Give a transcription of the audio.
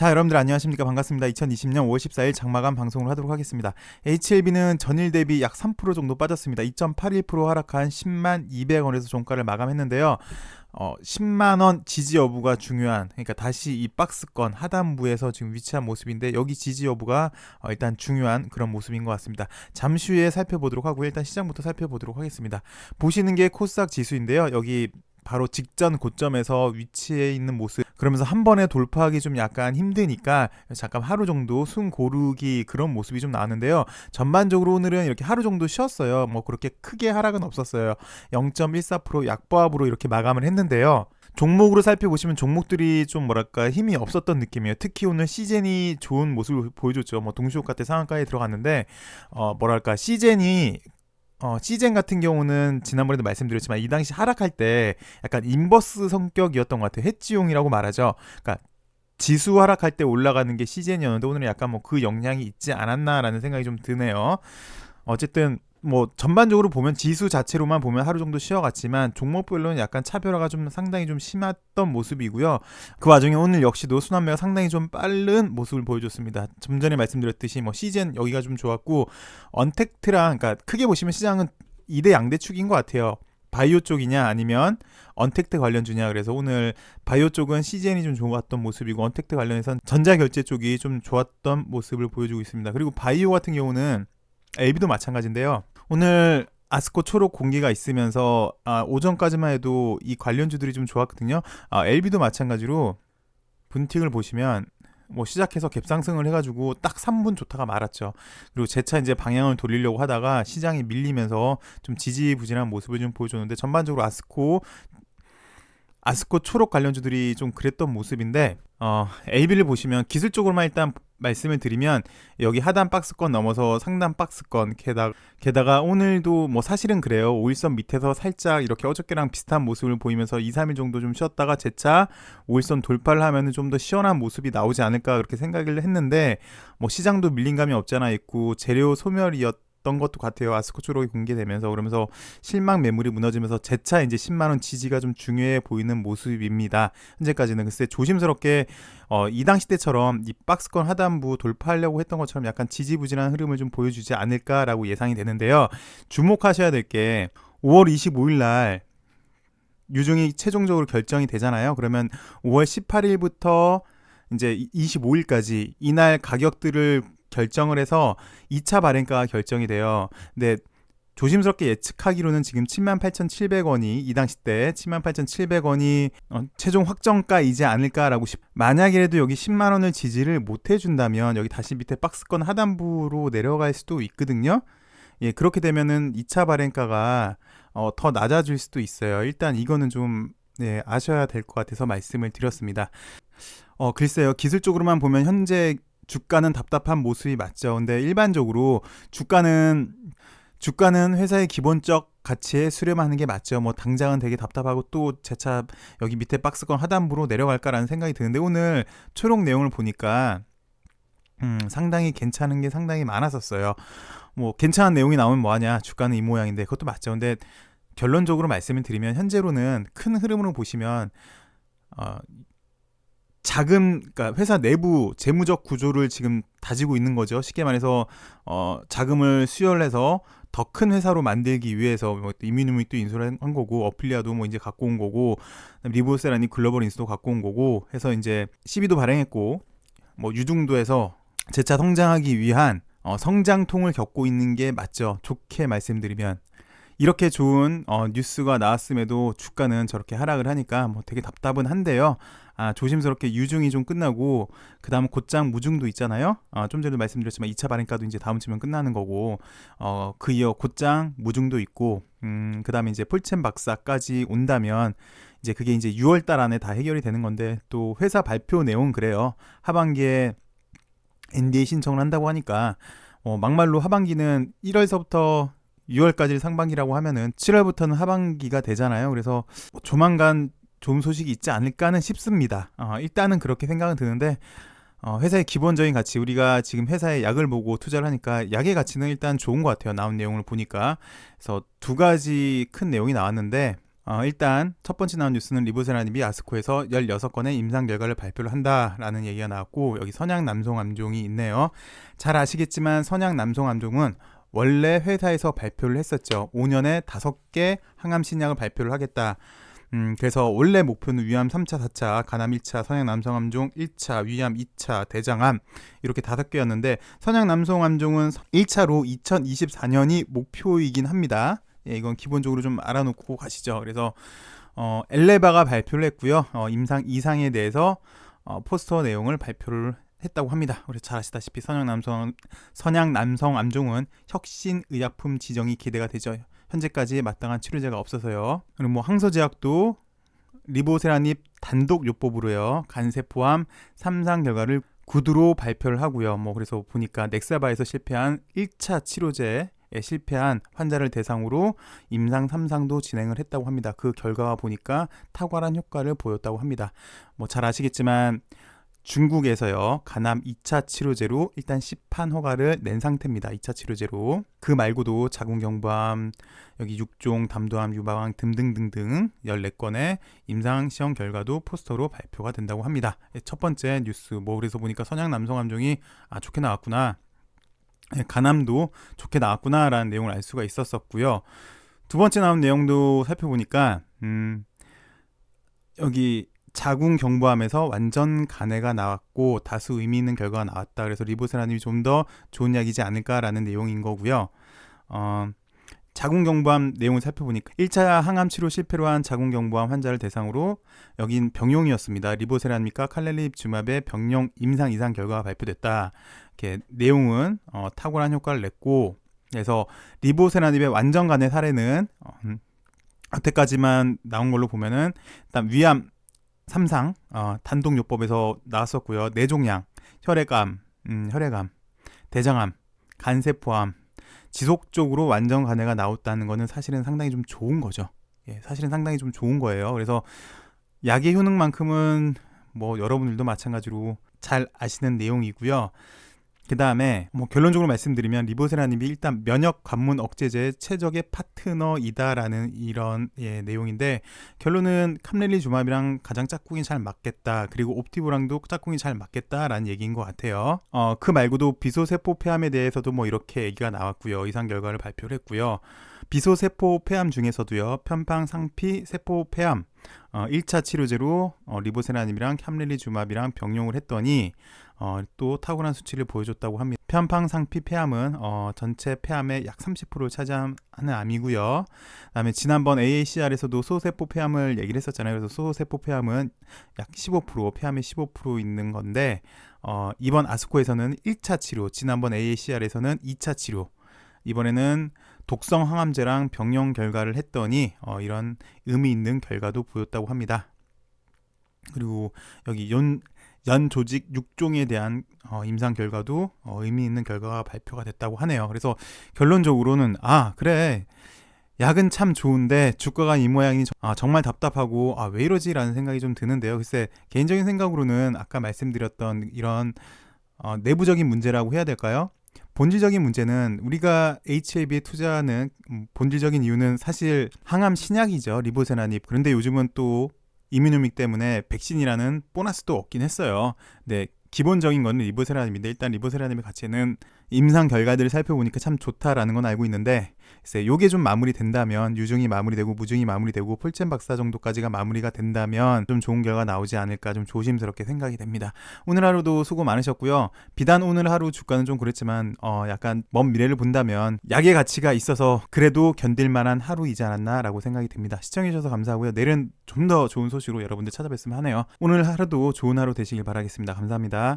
자, 여러분들 안녕하십니까? 반갑습니다. 2020년 5월 14일 장마감 방송을 하도록 하겠습니다. HLB는 전일 대비 약 3% 정도 빠졌습니다. 2.81% 하락한 10만 200원에서 종가를 마감했는데요. 어, 10만 원 지지 여부가 중요한 그러니까 다시 이 박스권 하단부에서 지금 위치한 모습인데 여기 지지 여부가 어, 일단 중요한 그런 모습인 것 같습니다. 잠시 후에 살펴보도록 하고 일단 시장부터 살펴보도록 하겠습니다. 보시는 게 코스닥 지수인데요. 여기 바로 직전 고점에서 위치해 있는 모습 그러면서 한 번에 돌파하기 좀 약간 힘드니까 잠깐 하루 정도 숨 고르기 그런 모습이 좀 나왔는데요 전반적으로 오늘은 이렇게 하루 정도 쉬었어요 뭐 그렇게 크게 하락은 없었어요 0.14% 약보합으로 이렇게 마감을 했는데요 종목으로 살펴보시면 종목들이 좀 뭐랄까 힘이 없었던 느낌이에요. 특히 오늘 시젠이 좋은 모습을 보여줬죠. 뭐 동시호가 때 상한가에 들어갔는데 어 뭐랄까 시젠이 어, 시젠 같은 경우는 지난번에도 말씀드렸지만 이 당시 하락할 때 약간 인버스 성격이었던 것 같아요. 해지용이라고 말하죠. 그러니까 지수 하락할 때 올라가는 게 시젠이었는데 오늘은 약간 뭐 그 영향이 있지 않았나라는 생각이 좀 드네요. 어쨌든 뭐 전반적으로 보면 지수 자체로만 보면 하루 정도 쉬어갔지만 종목별로는 약간 차별화가 좀 상당히 좀 심했던 모습이고요. 그 와중에 오늘 역시도 순환매가 상당히 좀 빠른 모습을 보여줬습니다. 좀 전에 말씀드렸듯이 뭐 시즌 여기가 좀 좋았고 언택트랑 그러니까 크게 보시면 시장은 2대 양대축인 것 같아요. 바이오 쪽이냐 아니면 언택트 관련 주냐 그래서 오늘 바이오 쪽은 CGN이 좀 좋았던 모습이고 언택트 관련해서는 전자결제 쪽이 좀 좋았던 모습을 보여주고 있습니다. 그리고 바이오 같은 경우는 LB도 마찬가지인데요. 오늘 아스코 초록 공기가 있으면서 아, 오전까지만 해도 이 관련주들이 좀 좋았거든요. 아, LB도 마찬가지로 분틱을 보시면 뭐 시작해서 갭상승을 해가지고 딱 3분 좋다가 말았죠. 그리고 재차 이제 방향을 돌리려고 하다가 시장이 밀리면서 좀 지지부진한 모습을 좀 보여줬는데 전반적으로 아스코 아스코 초록 관련주들이 좀 그랬던 모습인데 어, AB를 보시면 기술적으로만 일단 말씀을 드리면 여기 하단 박스권 넘어서 상단 박스권 게다가, 게다가 오늘도 뭐 사실은 그래요. 5일선 밑에서 살짝 이렇게 어저께랑 비슷한 모습을 보이면서 2, 3일 정도 좀 쉬었다가 재차 5일선 돌파를 하면은 좀 더 시원한 모습이 나오지 않을까 그렇게 생각을 했는데 뭐 시장도 밀린 감이 없잖아 있고 재료 소멸이었 던 것도 같아요. 아스코 초록이 공개되면서 그러면서 실망 매물이 무너지면서 재차 이제 10만 원 지지가 좀 중요해 보이는 모습입니다. 현재까지는 글쎄 조심스럽게 어, 이 당시 때처럼 이 박스권 하단부 돌파하려고 했던 것처럼 약간 지지부진한 흐름을 좀 보여주지 않을까라고 예상이 되는데요. 주목하셔야 될 게 5월 25일 날 유중이 최종적으로 결정이 되잖아요. 그러면 5월 18일부터 이제 25일까지 이날 가격들을 결정을 해서 2차 발행가가 결정이 돼요. 근데 조심스럽게 예측하기로는 지금 78,700원이 이 당시 때 78,700원이 어, 최종 확정가이지 않을까라고 싶. 만약이라도 여기 10만 원을 지지를 못 해준다면 여기 다시 밑에 박스권 하단부로 내려갈 수도 있거든요. 예, 그렇게 되면은 2차 발행가가 어, 더 낮아질 수도 있어요. 일단 이거는 좀 네, 아셔야 될 것 같아서 말씀을 드렸습니다. 어, 글쎄요. 기술적으로만 보면 현재 주가는 답답한 모습이 맞죠. 근데 일반적으로 주가는 주가는 회사의 기본적 가치에 수렴하는 게 맞죠. 뭐 당장은 되게 답답하고 또 재차 여기 밑에 박스권 하단부로 내려갈까라는 생각이 드는데 오늘 초록 내용을 보니까 음, 상당히 괜찮은 게 상당히 많았었어요. 뭐 괜찮은 내용이 나오면 뭐하냐 주가는 이 모양인데 그것도 맞죠. 근데 결론적으로 말씀을 드리면 현재로는 큰 흐름으로 보시면 어, 자금, 그러니까 회사 내부 재무적 구조를 지금 다지고 있는 거죠. 쉽게 말해서 어, 자금을 수혈해서 더 큰 회사로 만들기 위해서 뭐 이민우믹도 인수를 한 거고 어플리아도 뭐 이제 갖고 온 거고 리보세라니 글로벌 인수도 갖고 온 거고 해서 이제 12도 발행했고 뭐 유중도에서 재차 성장하기 위한 어, 성장통을 겪고 있는 게 맞죠. 좋게 말씀드리면 이렇게 좋은 어, 뉴스가 나왔음에도 주가는 저렇게 하락을 하니까 뭐 되게 답답은 한데요. 아, 조심스럽게 유중이 좀 끝나고 그 다음 곧장 무중도 있잖아요. 아, 좀 전에도 말씀드렸지만 2차 발행가도 이제 다음 주면 끝나는 거고 어, 그 이어 곧장 무중도 있고 음, 그 다음에 이제 폴챔 박사까지 온다면 이제 그게 이제 6월 달 안에 다 해결이 되는 건데 또 회사 발표 내용 그래요. 하반기에 NDA 신청을 한다고 하니까 어, 막말로 하반기는 1월서부터 6월까지 상반기라고 하면은 7월부터는 하반기가 되잖아요. 그래서 조만간 좋은 소식이 있지 않을까는 싶습니다. 어, 일단은 그렇게 생각은 드는데 어, 회사의 기본적인 가치 우리가 지금 회사의 약을 보고 투자를 하니까 약의 가치는 일단 좋은 것 같아요. 나온 내용을 보니까 그래서 두 가지 큰 내용이 나왔는데 어, 일단 첫 번째 나온 뉴스는 리보세라님이 아스코에서 16건의 임상 결과를 발표를 한다라는 얘기가 나왔고 여기 선양 남성 암종이 있네요. 잘 아시겠지만 선양 남성 암종은 원래 회사에서 발표를 했었죠. 5년에 5개 항암 신약을 발표를 하겠다. 음, 그래서 원래 목표는 위암 3차, 4차, 간암 1차, 선양 남성 암종 1차, 위암 2차, 대장암 이렇게 다섯 개였는데 선양 남성 암종은 1차로 2024년이 목표이긴 합니다. 예, 이건 기본적으로 좀 알아놓고 가시죠. 그래서 어, 엘레바가 발표를 했고요. 어, 임상 이상에 대해서 어, 포스터 내용을 발표를 했다고 합니다. 우리 잘 아시다시피 선양 남성 선양 남성 암종은 혁신 의약품 지정이 기대가 되죠. 현재까지 마땅한 치료제가 없어서요. 그리고 뭐 항소제약도 리보세라닙 단독 요법으로요. 간세포암 3상 결과를 구두로 발표를 하고요. 뭐 그래서 보니까 넥사바에서 실패한 1차 치료제 에 실패한 환자를 대상으로 임상 3상도 진행을 했다고 합니다. 그 결과와 보니까 탁월한 효과를 보였다고 합니다. 뭐 잘 아시겠지만 중국에서요 간암 2차 치료제로 일단 시판 허가를 낸 상태입니다. 2차 치료제로 그 말고도 자궁경부암 여기 육종 담도암 유방암 등등등등 14건의 임상 시험 결과도 포스터로 발표가 된다고 합니다. 예, 첫 번째 뉴스 뭐 그래서 보니까 선양 남성 암종이 아 좋게 나왔구나. 예, 간암도 좋게 나왔구나라는 내용을 알 수가 있었었고요. 두 번째 나온 내용도 살펴보니까 음 여기 자궁 경부암에서 완전 간해가 나왔고 다수 의미 있는 결과가 나왔다. 그래서 리보세라님이 좀 더 좋은 약이지 않을까라는 내용인 거고요. 어, 자궁 경부암 내용을 살펴보니까 1차 항암 치료 실패로 한 자궁 경부암 환자를 대상으로 여긴 병용이었습니다. 리보세라님과 칼렐립주맙의 병용 임상 이상 결과가 발표됐다. 이렇게 내용은 어, 탁월한 효과를 냈고 그래서 리보세라닙의 완전 간해 사례는 어, 음, 여태까지만 나온 걸로 보면은 일단 위암 3상 어, 단독요법에서 나왔었고요. 뇌종양, 혈액암, 음, 혈액암, 대장암, 간세포암 지속적으로 완전 간해가 나왔다는 거는 사실은 상당히 좀 좋은 거죠. 예, 사실은 상당히 좀 좋은 거예요. 그래서 약의 효능만큼은 뭐 여러분들도 마찬가지로 잘 아시는 내용이고요. 그 다음에 뭐 결론적으로 말씀드리면 리보세라님이 일단 면역 관문 억제제의 최적의 파트너이다라는 이런 예, 내용인데 결론은 캄렐리 주맙이랑 가장 짝꿍이 잘 맞겠다 그리고 옵티브랑도 짝꿍이 잘 맞겠다라는 얘기인 것 같아요. 어, 그 말고도 비소세포 폐암에 대해서도 뭐 이렇게 얘기가 나왔고요. 이상 결과를 발표를 했고요. 비소세포 폐암 중에서도요. 편팡 상피 세포 폐암 어, 1차 치료제로 어, 리보세라님이랑 캄렐리 주맙이랑 병용을 했더니 어, 또 탁월한 수치를 보여줬다고 합니다. 편팡 상피 폐암은 어, 전체 폐암의 약 30%를 차지하는 암이고요. 그다음에 지난번 AACR에서도 소세포 폐암을 얘기를 했었잖아요. 그래서 소세포 폐암은 약 15% 폐암의 15% 있는 건데 어, 이번 아스코에서는 1차 치료, 지난번 AACR에서는 2차 치료, 이번에는 독성 항암제랑 병용 결과를 했더니 어, 이런 의미 있는 결과도 보였다고 합니다. 그리고 여기 연, 연 조직 6종에 대한 어, 임상 결과도 어, 의미 있는 결과가 발표가 됐다고 하네요. 그래서 결론적으로는 아 그래 약은 참 좋은데 주가가 이 모양이 아, 정말 답답하고 아, 왜 이러지라는 생각이 좀 드는데요. 글쎄 개인적인 생각으로는 아까 말씀드렸던 이런 어, 내부적인 문제라고 해야 될까요? 본질적인 문제는 우리가 HAB에 투자하는 음, 본질적인 이유는 사실 항암 신약이죠 리보세나닙 그런데 요즘은 또 이뮤노믹 때문에 백신이라는 보너스도 없긴 했어요. 네, 기본적인 거는 리보세라닙인데 일단 리보세라닙의 가치는 임상 결과들을 살펴보니까 참 좋다라는 건 알고 있는데 글쎄 요게 좀 마무리된다면 유중이 마무리되고 무중이 마무리되고 폴첸 박사 정도까지가 마무리가 된다면 좀 좋은 결과 나오지 않을까 좀 조심스럽게 생각이 됩니다. 오늘 하루도 수고 많으셨고요. 비단 오늘 하루 주가는 좀 그랬지만 어 약간 먼 미래를 본다면 약의 가치가 있어서 그래도 견딜 만한 하루이지 않았나라고 생각이 됩니다. 시청해 주셔서 감사하고요. 내일은 좀 더 좋은 소식으로 여러분들 찾아뵙으면 하네요. 오늘 하루도 좋은 하루 되시길 바라겠습니다. 감사합니다.